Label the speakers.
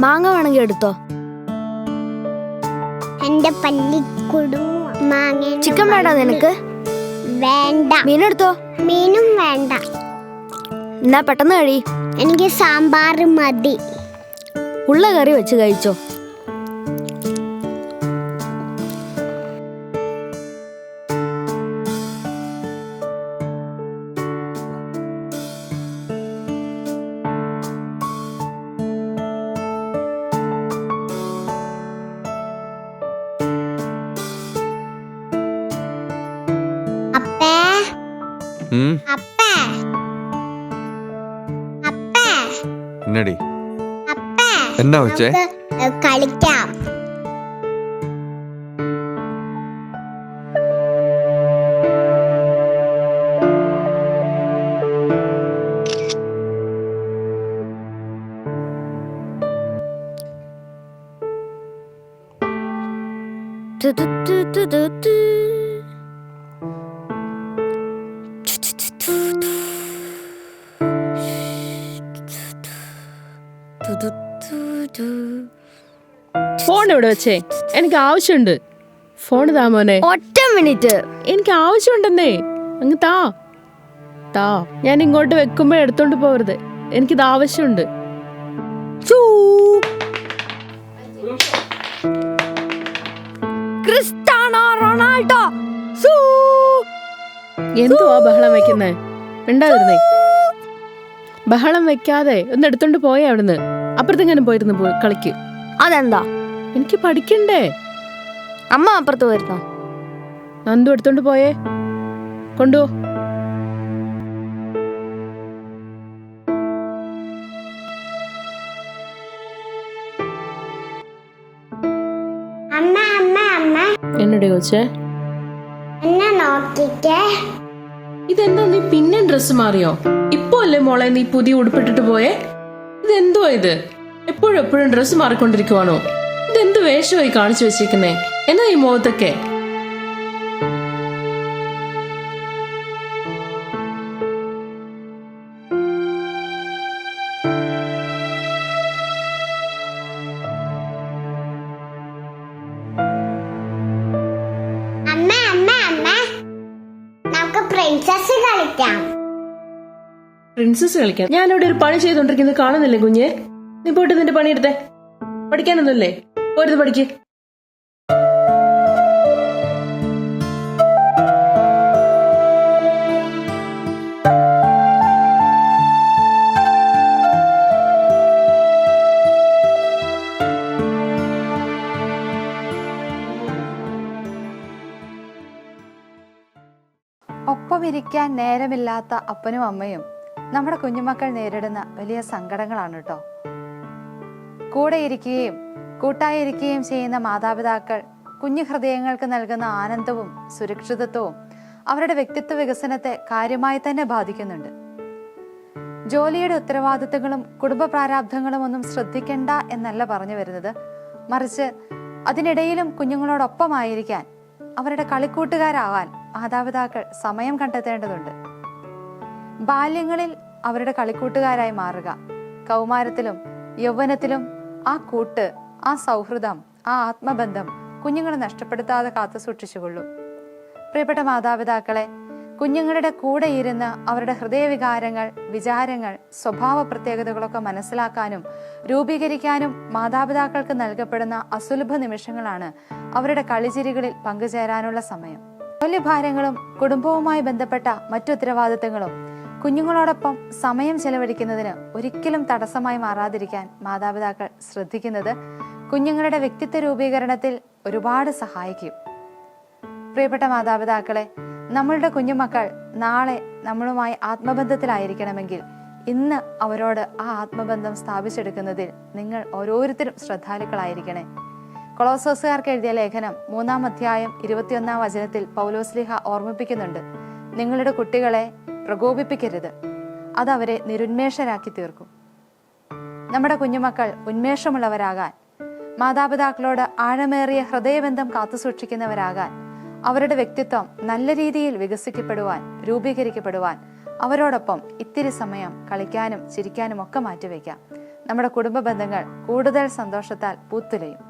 Speaker 1: മാങ്ങ വേണമെങ്കിൽ എടുത്തോ?
Speaker 2: എന്റെ പല്ലിക്കുടു മാങ്ങ
Speaker 1: ചിക്കൻ വേണ്ട നിനക്ക്?
Speaker 2: വേണ്ട.
Speaker 1: മീൻ എടുത്തോ?
Speaker 2: മീനും വേണ്ട.
Speaker 1: എന്നാ പെട്ടെന്ന് കഴി.
Speaker 2: എനിക്ക് സാമ്പാർ മതി.
Speaker 1: ഉള്ള കറി വെച്ച് കഴിച്ചോ?
Speaker 3: ഉം,
Speaker 2: അപ്പേ. അപ്പേ.
Speaker 3: എന്നടി
Speaker 2: അപ്പേ.
Speaker 3: എന്നാ വെച്ചേ
Speaker 2: നമുക്ക് കളിക്കാം.
Speaker 1: Do do do do do തു.
Speaker 4: ഫോൺ ഇവിടെ വെച്ചേ? എനിക്ക് ആവശ്യമുണ്ട്. ഫോൺ താ മോനെ.
Speaker 1: ഒറ്റ മിനിറ്റ്.
Speaker 4: എനിക്ക് ആവശ്യമുണ്ടെന്നേ. അങ്ങ് താ. താ. ഞാൻ ഇങ്ങോട്ട് വെക്കുമ്പോ എടുത്തോണ്ട് പോവരുത്. എനിക്കിത് ആവശ്യമുണ്ട്.
Speaker 1: റൊണാൾഡോ.
Speaker 4: എന്തുവാ ബഹളം വെക്കുന്നേ? മിണ്ടാതിരുന്നേ. ബഹളം വെക്കാതെ ഒന്ന് എടുത്തോണ്ട് പോയേ അവിടുന്ന്. അപ്പുറത്തെങ്ങനെ പോയിരുന്നു പോയി കളിക്ക്.
Speaker 1: അതെന്താ?
Speaker 4: എനിക്ക് പഠിക്കണ്ടേ?
Speaker 1: അമ്മ അപ്പുറത്ത് പോയിരുന്നു?
Speaker 4: നന്ദു എടുത്തോണ്ട് പോയേ. കൊണ്ടു
Speaker 2: അമ്മ അമ്മ അമ്മ.
Speaker 4: എന്നോട് ചോദിച്ചേ
Speaker 2: എന്നെ നോക്കിക്കേ.
Speaker 4: ഇതെന്താ നീ പിന്നെ ഡ്രസ് മാറിയോ? ഇപ്പോ അല്ലേ മോളെ നീ പുതിയ ഉടുപ്പിട്ടിട്ട് പോയേ? ഇതെന്തോ ഇത്? എപ്പോഴും എപ്പോഴും ഡ്രസ് മാറിക്കൊണ്ടിരിക്കുവാണോ? ഇതെന്ത് വേഷമായി കാണിച്ചു വെച്ചേക്കുന്നേ? എന്നാ ഈ മുഖത്തൊക്കെ?
Speaker 2: അമ്മ നമുക്ക് പ്രിൻസസ് കളിക്കാം.
Speaker 4: പ്രിൻസസ് കളിക്കാൻ. ഞാനിവിടെ ഒരു പണി ചെയ്തോണ്ടിരിക്കുന്നത് കാണുന്നില്ലേ കുഞ്ഞെ? നീ പോയിട്ട് നിന്റെ പണിയെടുത്തേ പഠിക്കാനൊന്നുമില്ലേ? പോരുത് പഠിക്ക്.
Speaker 5: ഒപ്പമിരിക്കാൻ നേരമില്ലാത്ത അപ്പനും അമ്മയും നമ്മുടെ കുഞ്ഞുമക്കൾ നേരിടുന്ന വലിയ സങ്കടങ്ങളാണ് കേട്ടോ കൂടെ ഇരിക്കുകയും കൂട്ടായിരിക്കുകയും ചെയ്യുന്ന മാതാപിതാക്കൾ കുഞ്ഞു ഹൃദയങ്ങൾക്ക് നൽകുന്ന ആനന്ദവും സുരക്ഷിതത്വവും അവരുടെ വ്യക്തിത്വ വികസനത്തെ കാര്യമായി തന്നെ ബാധിക്കുന്നുണ്ട്. ജോലിയുടെ ഉത്തരവാദിത്തങ്ങളും കുടുംബ പ്രാരാബ്ധങ്ങളും ഒന്നും ശ്രദ്ധിക്കേണ്ട എന്നല്ല പറഞ്ഞു വരുന്നത്. മറിച്ച് അതിനിടയിലും കുഞ്ഞുങ്ങളോടൊപ്പമായിരിക്കാൻ അവരുടെ കളിക്കൂട്ടുകാരാവാൻ മാതാപിതാക്കൾ സമയം കണ്ടെത്തേണ്ടതുണ്ട്. ബാല്യങ്ങളിൽ അവരുടെ കളിക്കൂട്ടുകാരായി മാറുക. കൗമാരത്തിലും യൗവനത്തിലും ആ കൂട്ട് ആ സൗഹൃദം ആ ആത്മബന്ധം കുഞ്ഞുങ്ങളെ നഷ്ടപ്പെടുത്താതെ കാത്തു സൂക്ഷിച്ചുകൊള്ളൂ. പ്രിയപ്പെട്ട മാതാപിതാക്കളെ കുഞ്ഞുങ്ങളുടെ കൂടെ ഇരുന്ന് അവരുടെ ഹൃദയവികാരങ്ങൾ വിചാരങ്ങൾ സ്വഭാവ പ്രത്യേകതകളൊക്കെ മനസ്സിലാക്കാനും രൂപീകരിക്കാനും മാതാപിതാക്കൾക്ക് നൽകപ്പെടുന്ന അസുലഭ നിമിഷങ്ങളാണ് അവരുടെ കളിചിരികളിൽ പങ്കുചേരാനുള്ള സമയം. ഭാരങ്ങളും കുടുംബവുമായി ബന്ധപ്പെട്ട മറ്റു ഉത്തരവാദിത്തങ്ങളും കുഞ്ഞുങ്ങളോടൊപ്പം സമയം ചെലവഴിക്കുന്നതിന് ഒരിക്കലും തടസ്സമായി മാറാതിരിക്കാൻ മാതാപിതാക്കൾ ശ്രദ്ധിക്കുന്നത് കുഞ്ഞുങ്ങളുടെ വ്യക്തിത്വ രൂപീകരണത്തിൽ ഒരുപാട് സഹായിക്കും. പ്രിയപ്പെട്ട മാതാപിതാക്കളെ നമ്മളുടെ കുഞ്ഞുമക്കൾ നാളെ നമ്മളുമായി ആത്മബന്ധത്തിലായിരിക്കണമെങ്കിൽ ഇന്ന് അവരോട് ആ ആത്മബന്ധം സ്ഥാപിച്ചെടുക്കുന്നതിൽ നിങ്ങൾ ഓരോരുത്തരും ശ്രദ്ധാലുക്കളായിരിക്കണേ. കൊളോസോസുകാർക്ക് എഴുതിയ ലേഖനം മൂന്നാം അധ്യായം ഇരുപത്തിയൊന്നാം വചനത്തിൽ പൗലോസ്ലിഹ ഓർമ്മിപ്പിക്കുന്നുണ്ട്. നിങ്ങളുടെ കുട്ടികളെ പ്രകോപിപ്പിക്കരുത്. അത് അവരെ നിരുന്മേഷരാക്കി തീർക്കും. നമ്മുടെ കുഞ്ഞുമക്കൾ ഉന്മേഷമുള്ളവരാകാൻ മാതാപിതാക്കളോട് ആഴമേറിയ ഹൃദയബന്ധം കാത്തുസൂക്ഷിക്കുന്നവരാകാൻ അവരുടെ വ്യക്തിത്വം നല്ല രീതിയിൽ വികസിക്കപ്പെടുവാൻ രൂപീകരിക്കപ്പെടുവാൻ അവരോടൊപ്പം ഇത്തിരി സമയം കളിക്കാനും ചിരിക്കാനും ഒക്കെ മാറ്റിവെക്കാം. നമ്മുടെ കുടുംബ ബന്ധങ്ങൾ കൂടുതൽ സന്തോഷത്താൽ പൂത്തുലയും.